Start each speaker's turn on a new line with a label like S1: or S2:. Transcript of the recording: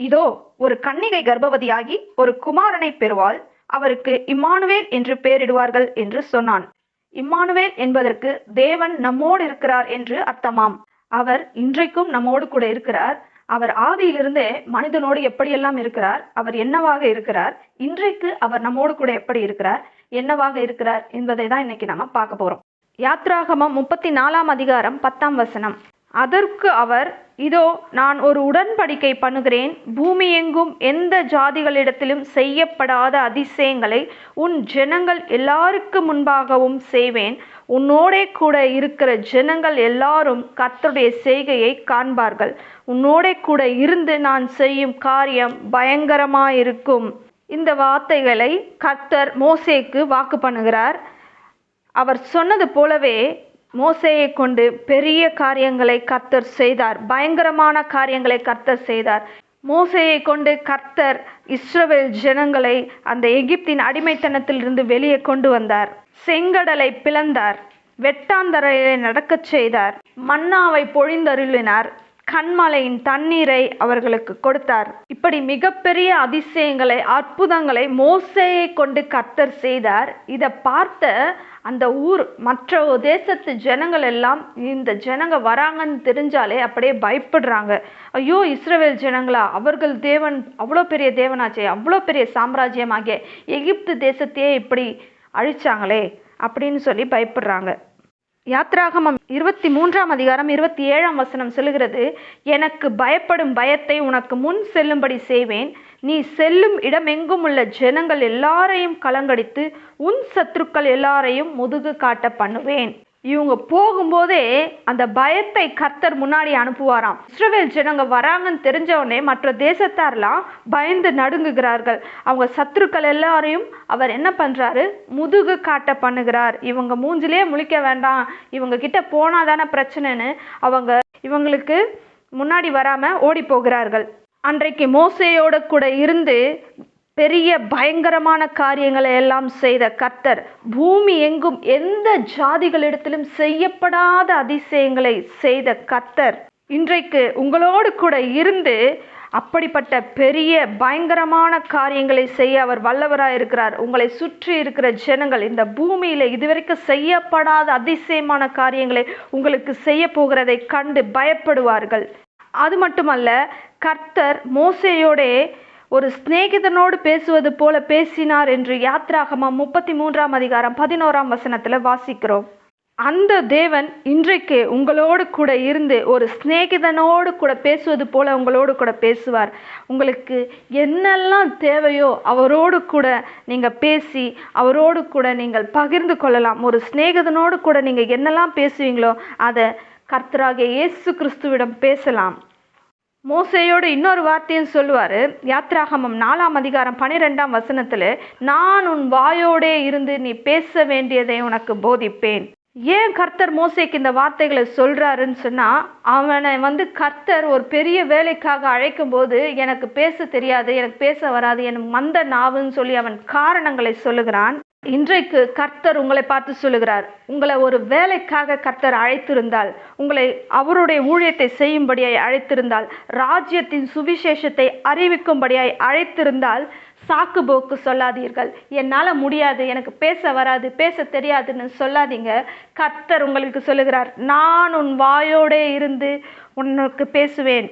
S1: இதோ ஒரு கன்னிகை கர்ப்பவதியாகி ஒரு குமாரனை பெறுவாள். அவருக்கு இம்மானுவேல் என்று பெயரிடுவார்கள் என்று சொன்னான். இம்மானுவேல் என்பதற்கு தேவன் நம்மோடு இருக்கிறார் என்று அர்த்தமாம். அவர் இன்றைக்கும் நம்மோடு கூட இருக்கிறார். அவர் ஆதியிலிருந்தே மனிதனோடு எப்படியெல்லாம் இருக்கிறார்? அவர் என்னவாக இருக்கிறார்? இன்றைக்கு அவர் நம்மோடு கூட எப்படி இருக்கிறார்? என்னவாக இருக்கிறார் என்பதை தான் இன்னைக்கு நாம பார்க்க போறோம். யாத்ராகமம் முப்பத்தி நாலாம் அதிகாரம் பத்தாம் வசனம். அதற்கு அவர் இதோ நான் ஒரு உடன்படிக்கை பண்ணுகிறேன். பூமி எங்கும் எந்த ஜாதிகளிடத்திலும் செய்யப்படாத அதிசயங்களை உன் ஜனங்கள் எல்லாருக்கு முன்பாகவும் செய்வேன். உன்னோடே கூட இருக்கிற ஜனங்கள் எல்லாரும் கர்த்தருடைய செய்கையை காண்பார்கள். உன்னோடே கூட இருந்து நான் செய்யும் காரியம் பயங்கரமாயிருக்கும். இந்த வார்த்தைகளை கர்த்தர் மோசேக்கு வாக்கு பண்ணுகிறார். அவர் சொன்னது போலவே மோசையை கொண்டு பெரிய காரியங்களை கர்த்தர் செய்தார். பயங்கரமான காரியங்களை கர்த்தர் செய்தார். மோசையை கொண்டு கர்த்தர் இஸ்ரவேல் ஜனங்களை அந்த எகிப்தின் அடிமைத்தனத்திலிருந்து வெளியே கொண்டு வந்தார். செங்கடலை பிளந்தார். வெட்டாந்தரையை நடக்கச் செய்தார். மன்னாவை பொழிந்தருளினார். கண்மலையின் தண்ணீரை அவர்களுக்கு கொடுத்தார். இப்படி மிகப்பெரிய அதிசயங்களை அற்புதங்களை மோசையை கொண்டு கர்த்தர் செய்தார். இதை பார்த்த அந்த ஊர் மற்ற தேசத்து ஜனங்கள் எல்லாம் இந்த ஜனங்க வராங்கன்னு தெரிஞ்சாலே அப்படியே பயப்படுறாங்க. ஐயோ இஸ்ரவேல் ஜனங்களா அவர்கள் தேவன் அவ்வளோ பெரிய தேவனாச்சே அவ்வளோ பெரிய சாம்ராஜ்யமாகிய எகிப்து தேசத்தையே இப்படி அழிச்சாங்களே அப்படின்னு சொல்லி பயப்படுறாங்க. யாத்ராகமம் இருபத்தி மூன்றாம் அதிகாரம் இருபத்தி ஏழாம் வசனம் சொல்கிறது எனக்கு பயப்படும் பயத்தை உனக்கு முன் செல்லும்படி செய்வேன். நீ செல்லும் இடமெங்கும் உள்ள ஜனங்கள் எல்லாரையும் கலங்கடித்து உன் சத்துருக்கள் எல்லாரையும் முதுகு காட்ட பண்ணுவேன். இவங்க போகும்போதே அந்த பயத்தை கர்த்தர் முன்னாடி அனுப்புவாராம். இஸ்ரவேல் ஜனங்க வராங்கன்னு தெரிஞ்சவொடனே மற்ற தேசத்தார்லாம் பயந்து நடுங்குகிறார்கள். அவங்க சத்துருக்கள் எல்லாரையும் அவர் என்ன பண்ணுறாரு முதுகு காட்ட பண்ணுகிறார். இவங்க மூஞ்சிலே முழிக்க வேண்டாம். இவங்க கிட்ட போனா தானே பிரச்சனைன்னு அவங்க இவங்களுக்கு முன்னாடி வராமல் ஓடி போகிறார்கள். அன்றைக்கு மோசையோட கூட இருந்து பெரிய பயங்கரமான காரியங்களை எல்லாம் செய்த கர்த்தர் பூமி எங்கும் எந்த ஜாதிகளிடத்திலும் செய்யப்படாத அதிசயங்களை செய்த கர்த்தர். இன்றைக்கு உங்களோடு கூட இருந்து அப்படிப்பட்ட பெரிய பயங்கரமான காரியங்களை செய்ய அவர் வல்லவராக இருக்கிறார். உங்களை சுற்றி இருக்கிற ஜனங்கள் இந்த பூமியில் இதுவரைக்கும் செய்யப்படாத அதிசயமான காரியங்களை உங்களுக்கு செய்ய போகிறதை கண்டு பயப்படுவார்கள். அது மட்டுமல்ல கர்த்தர் மோசையோடே ஒரு சிநேகிதனோடு பேசுவது போல பேசினார் என்று யாத்ராகமா முப்பத்தி மூன்றாம் அதிகாரம் பதினோராம் வசனத்துல வாசிக்கிறோம். அந்த தேவன் இன்றைக்கு உங்களோடு கூட இருந்து ஒரு சிநேகிதனோடு கூட பேசுவது போல உங்களோடு கூட பேசுவார். உங்களுக்கு என்னெல்லாம் தேவையோ அவரோடு கூட நீங்கள் பேசி அவரோடு கூட நீங்கள் பகிர்ந்து கொள்ளலாம். ஒரு சிநேகிதனோடு கூட நீங்கள் என்னெல்லாம் பேசுவீங்களோ அதை கர்த்தராகிய இயேசு கிறிஸ்துவிடம் பேசலாம். மோசையோடு இன்னொரு வார்த்தையும் சொல்லுவார். யாத்ராகமம் நாலாம் அதிகாரம் பனிரெண்டாம் வசனத்தில் நான் உன் வாயோடே இருந்து நீ பேச வேண்டியதை உனக்கு போதிப்பேன். ஏன் கர்த்தர் மோசைக்கு இந்த வார்த்தைகளை சொல்கிறாருன்னு சொன்னால் அவனை வந்து கர்த்தர் ஒரு பெரிய வேலைக்காக அழைக்கும் போது எனக்கு பேச தெரியாது எனக்கு பேச வராது எனக்கு மந்த நாவுன்னு சொல்லி அவன் காரணங்களை சொல்லுகிறான். இன்றைக்கு கர்த்தர் உங்களை பார்த்து சொல்லுகிறார். உங்களை ஒரு வேலைக்காக கர்த்தர் அழைத்திருந்தால் உங்களை அவருடைய ஊழியத்தை செய்யும்படியாய் அழைத்திருந்தால் ராஜ்யத்தின் சுவிசேஷத்தை அறிவிக்கும்படியாய் அழைத்திருந்தால் சாக்கு போக்கு சொல்லாதீர்கள். என்னால் முடியாது எனக்கு பேச வராது பேச தெரியாதுன்னு சொல்லாதீங்க. கர்த்தர் உங்களுக்கு சொல்லுகிறார் நான் உன் வாயோடே இருந்து உனக்கு பேசுவேன்.